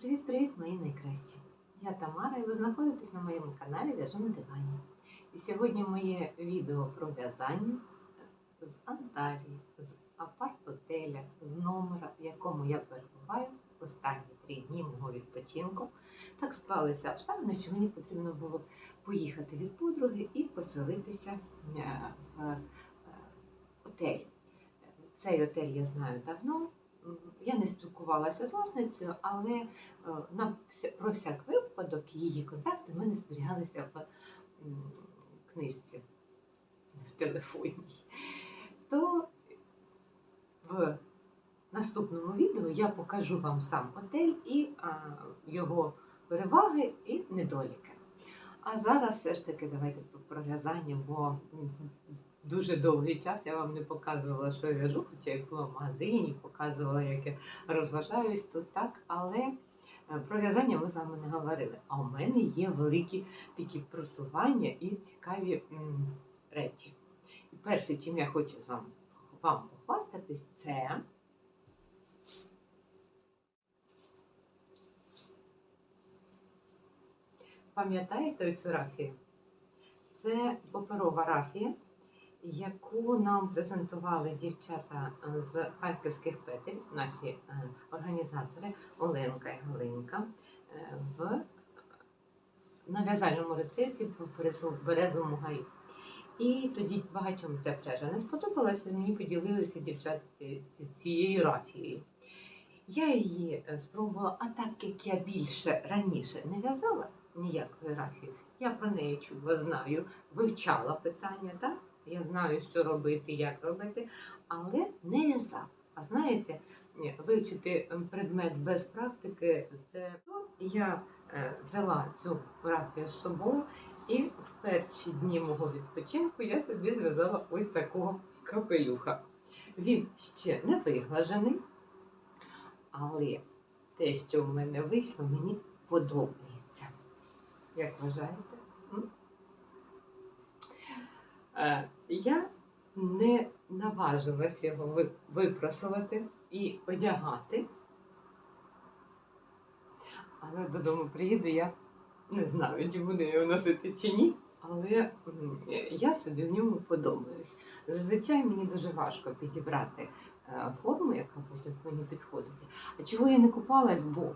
Привіт-привіт, мої найкращі! Я Тамара і ви знаходитесь на моєму каналі В'яжу на дивані. І сьогодні моє відео про в'язання з Анталії, з апарт-отеля, з номера, в якому я перебуваю останні три дні мого відпочинку. Так склалися обставини, що мені потрібно було поїхати від подруги і поселитися е, в е, отелі. Цей отель я знаю давно. Я не спілкувалася з власницею, але е, на про всяк випадок її контакти в мене зберігалися в книжці в телефоні. То в наступному відео я покажу вам сам отель і його переваги і недоліки. А зараз все ж таки давайте про- в'язання, бо дуже довгий час я вам не показувала, що я в'яжу, хоча я була в магазині, показувала, як я розважаюсь тут так, але е, про в'язання ми з вами не говорили. А у мене є великі такі просування і цікаві м, речі. І перше, чим я хочу з вами, вам похвастатись, це пам'ятаєте цю рафію? Це паперова рафія, яку нам презентували дівчата з харківських петель, наші е, організатори Оленка і Галинка е, в на в'язальному ретриті в Березовому гаю. І тоді багатьом ця пряжа не сподобалася, мені поділилися дівчата ці- ці- цією рафією. Я її е, спробувала, а так як я більше раніше не в'язала ніякої рафії, я про неї чула, знаю, вивчала питання, так? Я знаю, що робити, як робити, але не в'язала. А знаєте, вивчити предмет без практики це я е, взяла цю рафію з собою, і в перші дні мого відпочинку я собі зв'язала ось такого капелюха. Він ще не виглажений, але те, що в мене вийшло, мені подобається. Як вважаєте? Я не наважилась його випросувати і одягати. Але додому приїду, я не знаю, чи буду його носити чи ні, але я собі в ньому подобаюсь. Зазвичай мені дуже важко підібрати е, форму, яка буде мені підходити. А чого я не купалась, бо е,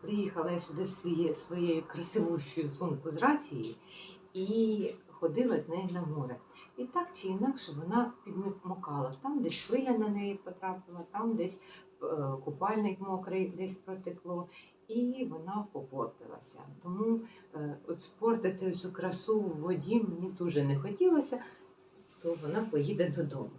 приїхала я сюди з своєю красивущою сумкою з рафії і ходила з нею на море. І так чи інакше вона підмокала. Там десь хвиля на неї потрапила, там десь е, купальник мокрий, десь протекло, і вона попортилася. Тому е, от спортити цю красу в воді мені дуже не хотілося, то вона поїде додому.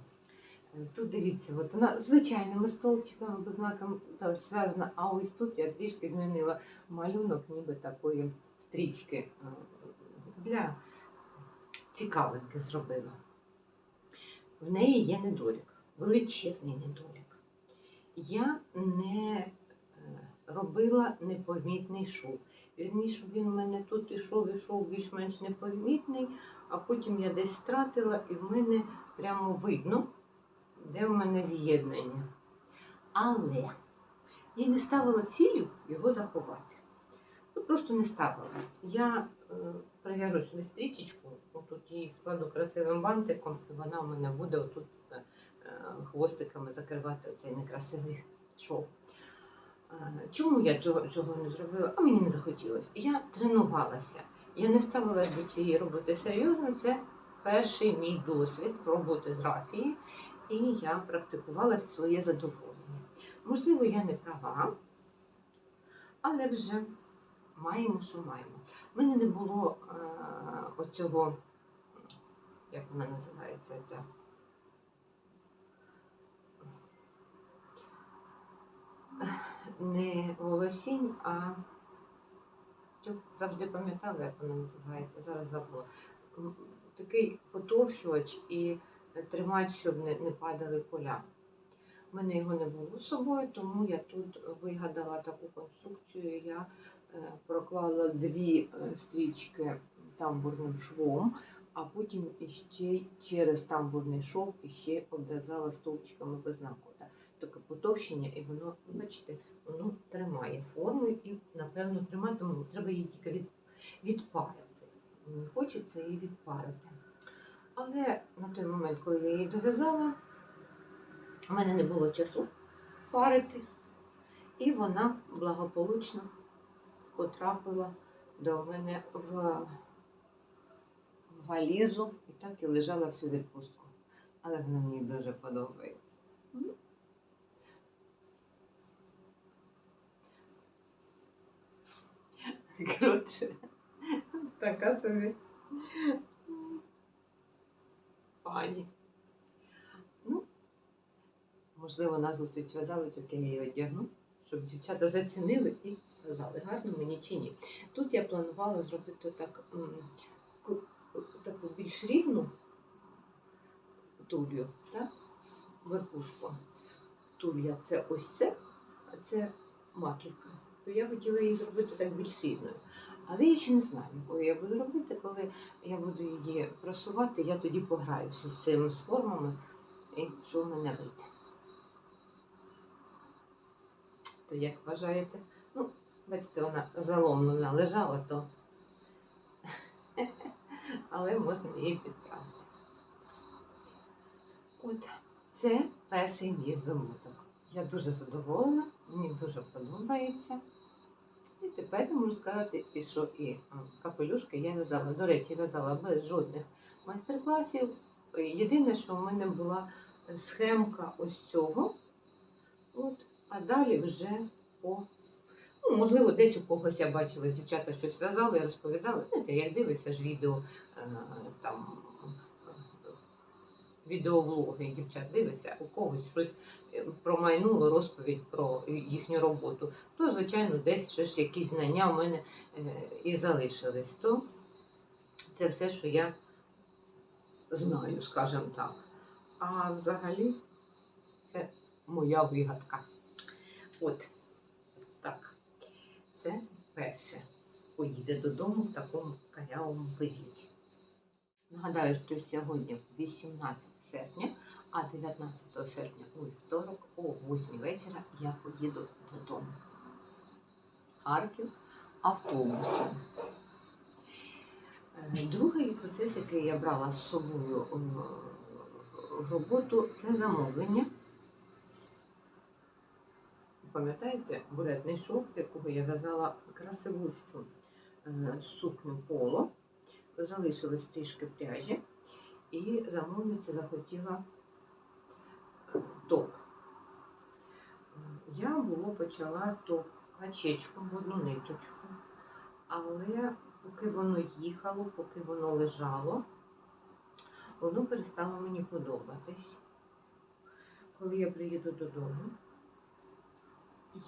Е, Тут дивіться, от вона звичайними стовпчиками або знаком та, зв'язана, а ось тут я трішки змінила малюнок, ніби такої стрічки для цікавинки зробила. В неї є недолік, величезний недолік. Я не е, робила непомітний шов. Вірніше, він у мене тут ішов, ішов більш-менш непомітний, а потім я десь стратила і в мене прямо видно, де в мене з'єднання. Але я не ставила цілю його заховати. Ну, просто не ставила. Я е, собі стрічечку, тут її складу красивим бантиком, і вона у мене буде отут е, хвостиками закривати оцей некрасивий шов. Е, Чому я цього не зробила? А мені не захотілося. Я тренувалася. Я не ставила до цієї роботи серйозно. Це перший мій досвід роботи з рафії, і я практикувала своє задоволення. Можливо, я не права, але вже маємо, що маємо. У мене не було е, оцього, як вона називається, ця. Не волосінь, а завжди пам'ятала, як вона називається, зараз забула. Такий потовщувач і тримач, щоб не, не падали поля. У мене його не було з собою, тому я тут вигадала таку конструкцію. Я е, проклала дві е, стрічки тамбурним швом, а потім іще через тамбурний шов іще обв'язала стовпчиками без накода. Таке потовщення, і воно, бачите, воно тримає форму. і, напевно, триматиму, треба її тільки від, відпарити. Хочеться її відпарити. Але на той момент, коли я її дов'язала, у мене не було часу парити, і вона благополучно потрапила до мене в, валізу і так і лежала всю відпустку. Але вона мені дуже подобається. Коротше, така собі пані. Ну, можливо, на зустріч в'язалочок я її одягну, щоб дівчата зацінили і сказали, гарно мені чи ні. Тут я планувала зробити так, таку більш рівну тулью, так? верхушку. Тулья це ось це, а це маківка. То я хотіла її зробити так більш рівною. Але я ще не знаю, якою я буду робити, коли я буду її просувати, я тоді пограюся з цими формами і що в мене вийде. То як вважаєте? Ну, бачите, вона заломлена лежала, то але можна її підправити. От це перший мій здобуток. Я дуже задоволена, мені дуже подобається. І тепер я можу сказати, що і капелюшки я в'язала. До речі, в'язала без жодних майстер-класів. Єдине, що в мене була схемка ось цього. От, а далі вже по. Ну, можливо, десь у когось я бачила, дівчата щось в'язали, розповідали. Знаєте, як дивишся ж відео е, там відеоблоги дівчат дивишся, у когось щось е, промайнуло розповідь про їхню роботу, то, звичайно, десь ще ж якісь знання в мене е, і залишились. То це все, що я знаю, скажімо так. А взагалі це моя вигадка. От так. Це перше. Поїде додому в такому карявому вигляді. Нагадаю, що сьогодні 18 серпня, а 19 серпня у вівторок о 8 вечора я поїду додому. Харків автобусом. Е, Другий процес, який я брала з собою в роботу, це замовлення. Пам'ятаєте, буретний шов, якого я в'язала красивущу е, сукню поло, залишилось трішки пряжі, і замовниця захотіла е, топ. Я було почала топ гачечком в одну ниточку, але поки воно їхало, поки воно лежало, воно перестало мені подобатись. Коли я приїду додому,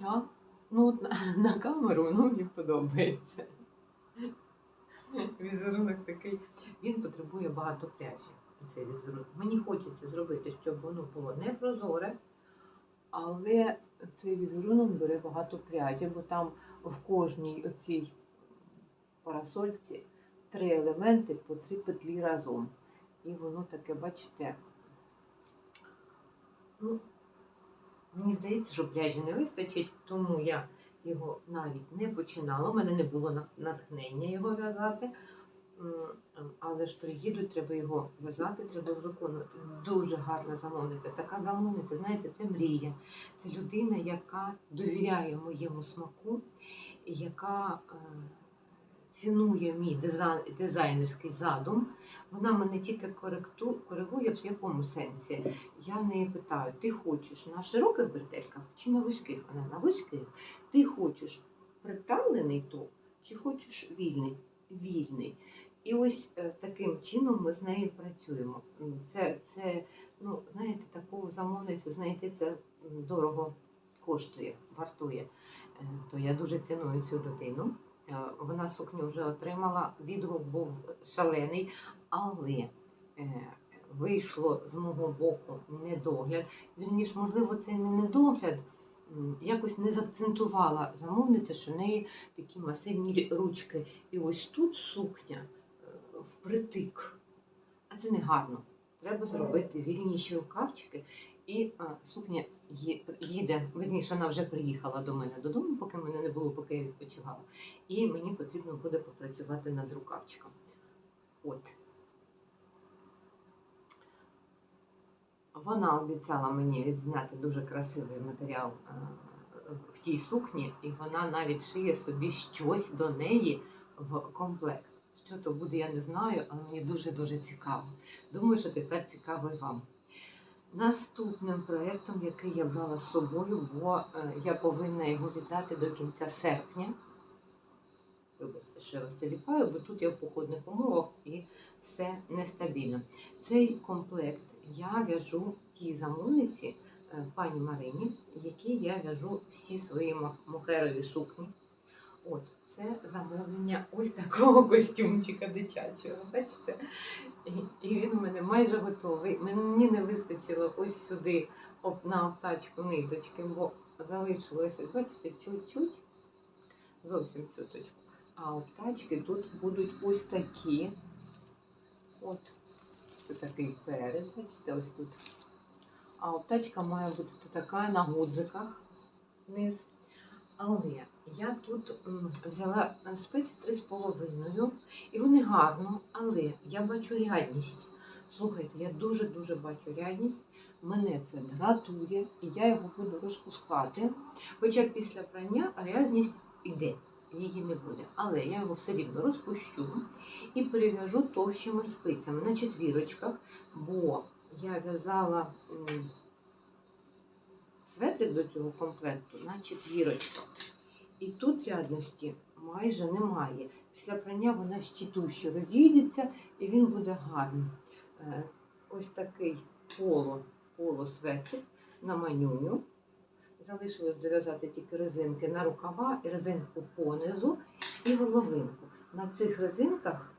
я ну, на, камеру воно мені подобається. Візерунок такий, він потребує багато пряжі. Цей візерунок. Мені хочеться зробити, щоб воно було не прозоре, але цей візерунок бере багато пряжі, бо там в кожній оцій парасольці три елементи по три петлі разом. І воно таке, бачите, ну, мені здається, що пряжі не вистачить, тому я його навіть не починала. У мене не було натхнення його в'язати. Але ж приїду, треба його в'язати, треба виконувати. Дуже гарна замовниця. Така замовниця, знаєте, це мрія. Це людина, яка довіряє моєму смаку, яка е, цінує мій дизайн, дизайнерський задум. Вона мене тільки коректу, коригує в якому сенсі. Я в неї питаю: ти хочеш на широких бретельках чи на вузьких? Вона на вузьких. Ти хочеш приталений топ чи хочеш вільний? Вільний. І ось е, таким чином ми з нею працюємо. Це, це ну, знаєте, таку замовницю знайти це дорого коштує, вартує. Е, То я дуже ціную цю людину. Е, Вона сукню вже отримала, відгук був шалений, але е, вийшло з мого боку недогляд. Вірніш, можливо, це не недогляд. Якось не заакцентувала замовниця, що в неї такі масивні ручки. І ось тут сукня е, впритик. А це не гарно. Треба зробити вільніші рукавчики. І сукня їде, верніше, вона вже приїхала до мене додому, поки мене не було, поки я відпочивала. І мені потрібно буде попрацювати над рукавчиком. От. Вона обіцяла мені відзняти дуже красивий матеріал в тій сукні, і вона навіть шиє собі щось до неї в комплект. Що то буде, я не знаю, але мені дуже-дуже цікаво. Думаю, що тепер цікаво і вам. Наступним проєктом, який я брала з собою, бо е, я повинна його віддати до кінця серпня. Вибачте, я вас теліпаю, бо тут я в походних умовах і все нестабільно. Цей комплект я в'яжу тій замовниці е, пані Марині, якій я в'яжу всі свої мо- мохерові сукні. От, це замовлення ось такого костюмчика дитячого. Бачите? І, і він у мене майже готовий. Мені не вистачило ось сюди на обтачку ниточки, бо залишилося, бачите, чуть-чуть, зовсім чуточку. А обтачки тут будуть ось такі. От, це такий перед, бачите, ось тут. А обтачка має бути така на гудзиках вниз. Але я тут взяла е, спиці 3,5 і вони гарно, але я бачу рядність. Слухайте, я дуже-дуже бачу рядність. Мене це дратує, і я його буду розпускати. Хоча після прання рядність іде, її не буде. Але я його все рівно розпущу і перев'яжу товщими спицями на четвірочках, бо я в'язала светрик до цього комплекту на четвірочках. І тут рядності майже немає. Після прання вона ще дужче розійдеться і він буде гарний. Е, Ось такий поло, на манюню. Залишилось дов'язати тільки резинки на рукава і резинку понизу і горловинку. На цих резинках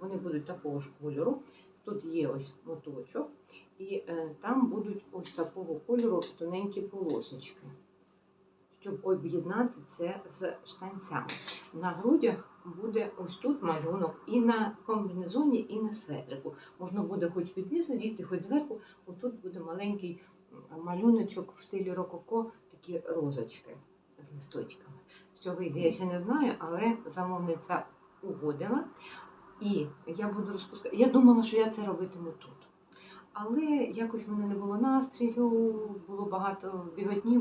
вони будуть такого ж кольору. Тут є ось моточок, і е, там будуть ось такого кольору тоненькі полосочки, щоб об'єднати це з штанцями. На грудях буде ось тут малюнок і на комбінезоні, і на светрику. Можна буде хоч під низу дійти, хоч зверху. Отут буде маленький малюночок в стилі рококо, такі розочки з листочками. Що вийде, я ще не знаю, але замовниця угодила. І я буду розпускати. Я думала, що я це робитиму тут. Але якось в мене не було настрою, було багато біготні,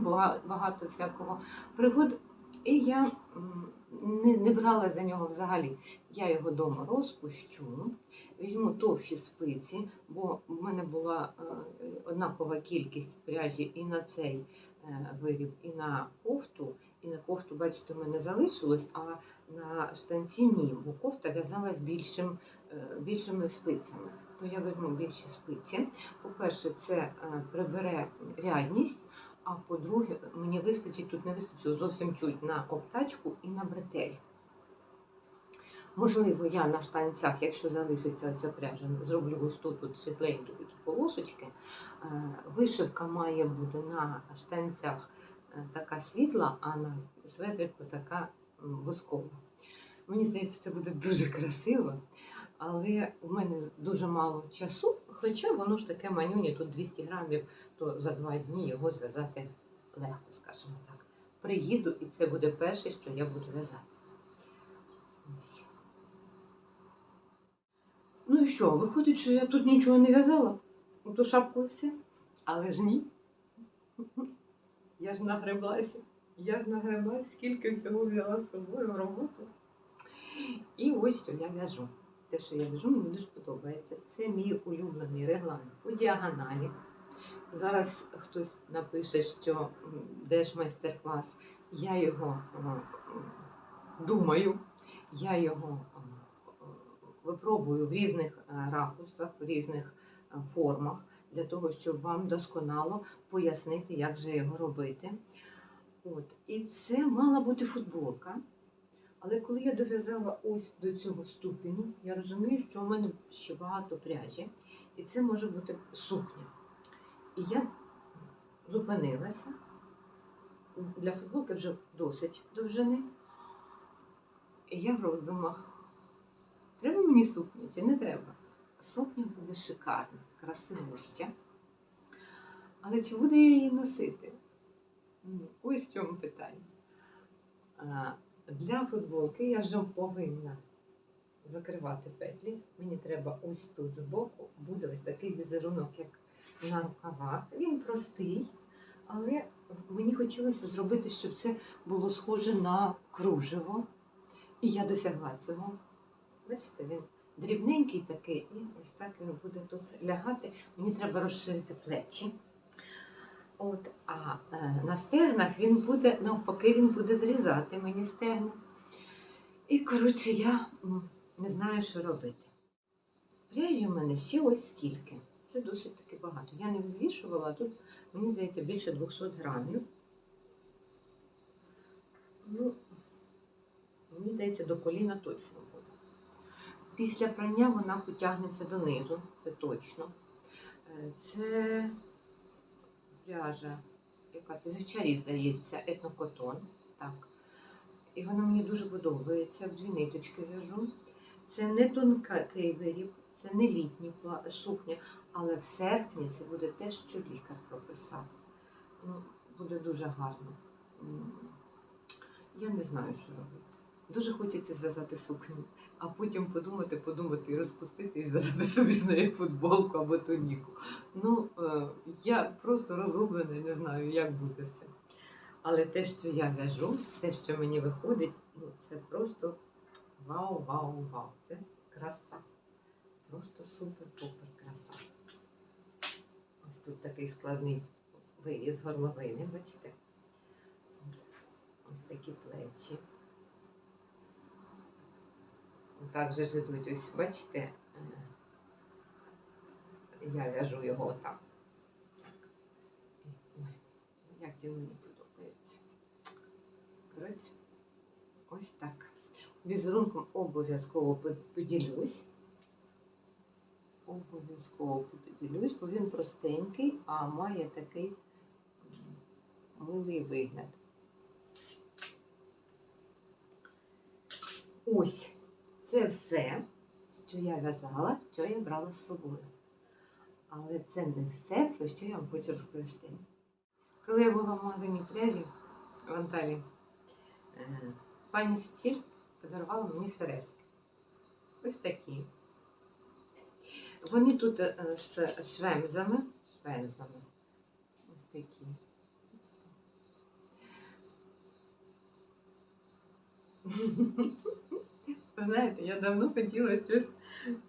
багато всякого пригод. І я не, не брала за нього взагалі. Я його вдома розпущу, візьму товщі спиці, бо в мене була е, однакова кількість пряжі і на цей е, виріб, і на кофту. І на кофту, бачите, в мене залишилось, а на штанці ні, бо кофта в'язалась більшим, е, більшими спицями. То я візьму більші спиці. По-перше, це е, прибере рядність, а по-друге, мені вистачить, тут не вистачило зовсім чуть на обтачку і на бретель. Можливо, я на штанцях, якщо залишиться ця пряжа, зроблю ось тут, тут світленькі такі полосочки. Е, Вишивка має бути на штанцях е, така світла, а на светрику така м, воскова. Мені здається, це буде дуже красиво, але у мене дуже мало часу, хоча воно ж таке манюні, тут 200 грамів, то за два дні його зв'язати легко, скажімо так. Приїду, і це буде перше, що я буду в'язати. Ну і що, виходить, що я тут нічого не в'язала? То шапку все. Але ж ні. Я ж нагреблася. Я ж нагреблася, скільки всього взяла з собою в роботу. І ось що я в'яжу. Те, що я в'яжу, мені дуже подобається. Це мій улюблений реглан по діагоналі. Зараз хтось напише, що де ж майстер-клас. Я його е, думаю, я його е, випробую в різних е, ракурсах, в різних формах, для того, щоб вам досконало пояснити, як же його робити. От. І це мала бути футболка. Але коли я дов'язала ось до цього ступеню, я розумію, що у мене ще багато пряжі, і це може бути сукня. І я зупинилася. Для футболки вже досить довжини. І я в роздумах. Треба мені сукня чи не треба? Сукня буде шикарна, красивуща. Але чи буду я її носити? Ось в чому питання. Для футболки я вже повинна закривати петлі. Мені треба ось тут збоку буде ось такий візерунок, як на рукавах. Він простий, але мені хотілося зробити, щоб це було схоже на кружево. І я досягла цього. Бачите, він дрібненький такий, і ось так він буде тут лягати. Мені треба розширити плечі. От, а е, на стегнах він буде, навпаки, він буде зрізати мені стегна. І, коротше, я не знаю, що робити. Пряжі в мене ще ось скільки. Це досить таки багато. Я не взвішувала, а тут, мені здається, більше 200 грамів. Ну, мені здається, до коліна точно буде. Після прання вона потягнеться донизу, це точно. Е, Це пряжа, яка це звичайно здається, етнокотон. Так. І вона мені дуже подобається. В дві ниточки в'яжу. Це не тонкий виріб, це не літня сукня, але в серпні це буде те, що лікар прописав. Ну, буде дуже гарно. Я не знаю, що робити. Дуже хочеться зв'язати сукню, а потім подумати, подумати і розпустити і зв'язати собі з нею футболку або туніку. Ну, е, я просто розгублена, не знаю, як бути з цим. Але те, що я в'яжу, те, що мені виходить, ну, це просто вау, вау, вау. Це краса. Просто супер-пупер краса. Ось тут такий складний виріз горловини, бачите? Ось такі плечі. Так же ось бачите, я в'яжу його отак. Як він мені подобається. Коротше, ось так. Візерунком обов'язково поділюсь. Обов'язково поділюсь, бо він простенький, а має такий милий вигляд. Ось це все, що я в'язала, що я брала з собою. Але це не все, про що я вам хочу розповісти. Коли я була в магазині пряжі в Анталії, е, пані Сичіль подарувала мені сережки. Ось такі. Вони тут е, з швемзами. Швемзами. Ось такі. Ви знаєте, я давно хотіла щось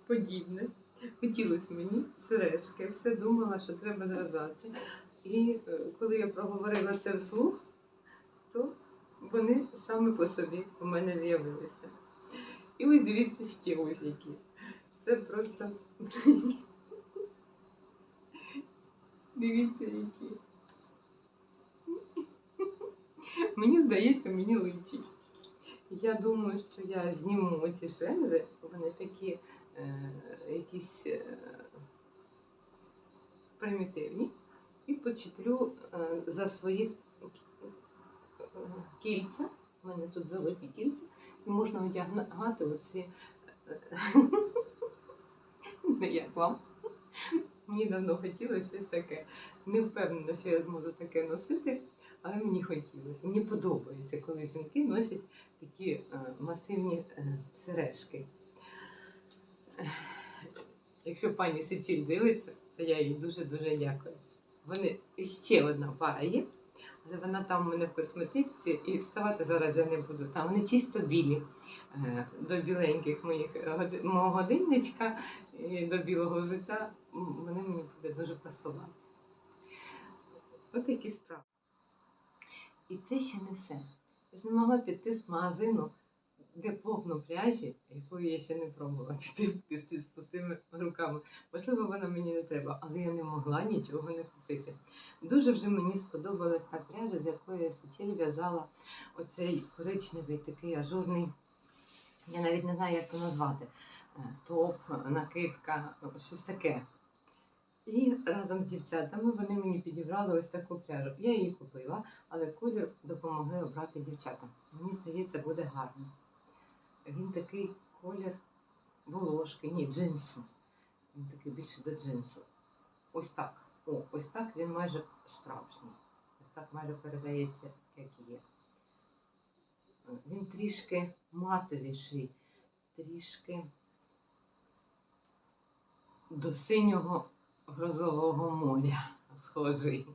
подібне. Хотілося мені сережки, все думала, що треба зв'язати. І е, коли я проговорила це вслух, то вони саме по собі у мене з'явилися. І ось дивіться ще ось які. Це просто. Дивіться, які. Мені здається, мені личить. Я думаю, що я зніму ці шемзи, вони такі е, якісь е, примітивні, і почеплю е, за свої кільця. У мене тут золоті кільця, і можна одягнати оці. е, Не як вам. Мені давно хотілося щось таке. Не впевнена, що я зможу таке носити, але мені хотілося. Мені подобається, коли жінки носять такі е, масивні е, сережки. Якщо пані Сичіль дивиться, то я їй дуже-дуже дякую. Вони ще одна пара є, але вона там у мене в косметичці, і вставати зараз я не буду. Там вони чисто білі. Е, До біленьких моїх мого годинничка і до білого життя вони мені буде дуже пасувати. Ось такі справи. І це ще не все. Я ж не могла піти з магазину, де повно пряжі, якої я ще не пробувала піти, з пустими руками. Можливо, вона мені не треба, але я не могла нічого не купити. Дуже вже мені сподобалась та пряжа, з якої я Сичель в'язала оцей коричневий такий ажурний. Я навіть не знаю, як це назвати. Е, Топ, накидка, щось таке. І разом з дівчатами вони мені підібрали ось таку пряжу. Я її купила, але колір допомогли обрати дівчата. Мені здається, буде гарно. Він такий колір волошки, ні, джинсу. Він такий більше до джинсу. Ось так. О, ось так він майже справжній. Ось так майже передається, як є. Він трішки матовіший, трішки до синього грозового моря схожий.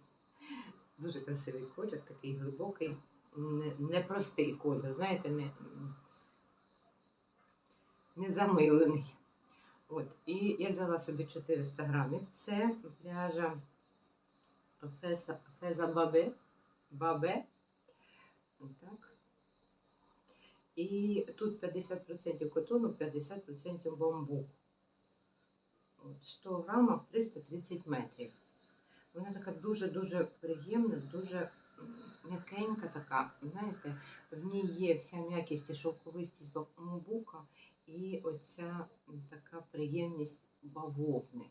Дуже красивий колір, такий глибокий, не- непростий колір, знаєте, не, не замилений. От, і я взяла собі 400 грамів. Це пряжа Феза, Феза Бабе. Бабе. Так. І тут 50% котону, 50% бамбуку. От, 100 грамів 330 метрів. Вона така дуже-дуже приємна, дуже м'якенька така. Знаєте, в ній є вся м'якість і шовковистість бамбука і оця така приємність бавовни.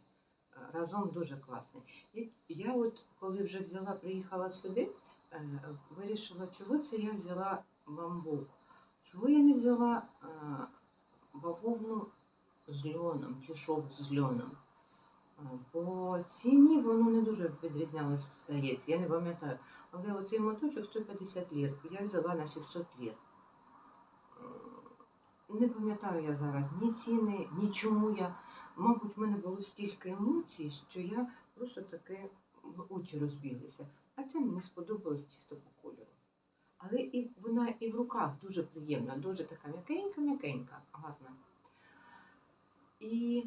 Е, Разом дуже класний. І я от коли вже взяла, приїхала сюди, е, вирішила, чого це я взяла бамбук. Чого я не взяла е, бавовну з льоном чи шов з льоном? По ціні воно не дуже відрізнялось, здається, я не пам'ятаю. Але оцей моточок 150 лір. Я взяла на 600 лір. Е, Не пам'ятаю я зараз ні ціни, ні чому я. Мабуть, в мене було стільки емоцій, що я просто таке очі розбіглися. А це мені сподобалось чисто по кольору. Але і вона і в руках дуже приємна, дуже така м'якенька-м'якенька, гарна. І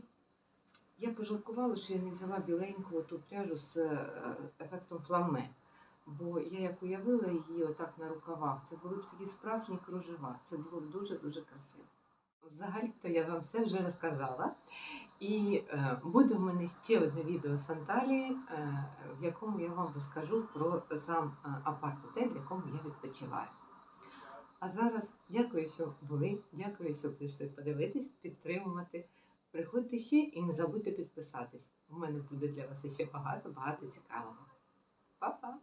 я пожалкувала, що я не взяла біленьку ту пряжу з е, ефектом фламе. Бо я як уявила її отак на рукавах, це були б такі справжні кружева. Це було б дуже-дуже красиво. Взагалі-то я вам все вже розказала. І е, буде в мене ще одне відео з Анталії, е, в якому я вам розкажу про сам апарт-готель, в якому я відпочиваю. А зараз дякую, що були, дякую, що прийшли подивитись, підтримувати. Приходьте ще і не забудьте підписатись. У мене буде для вас ще багато-багато цікавого. Па-па!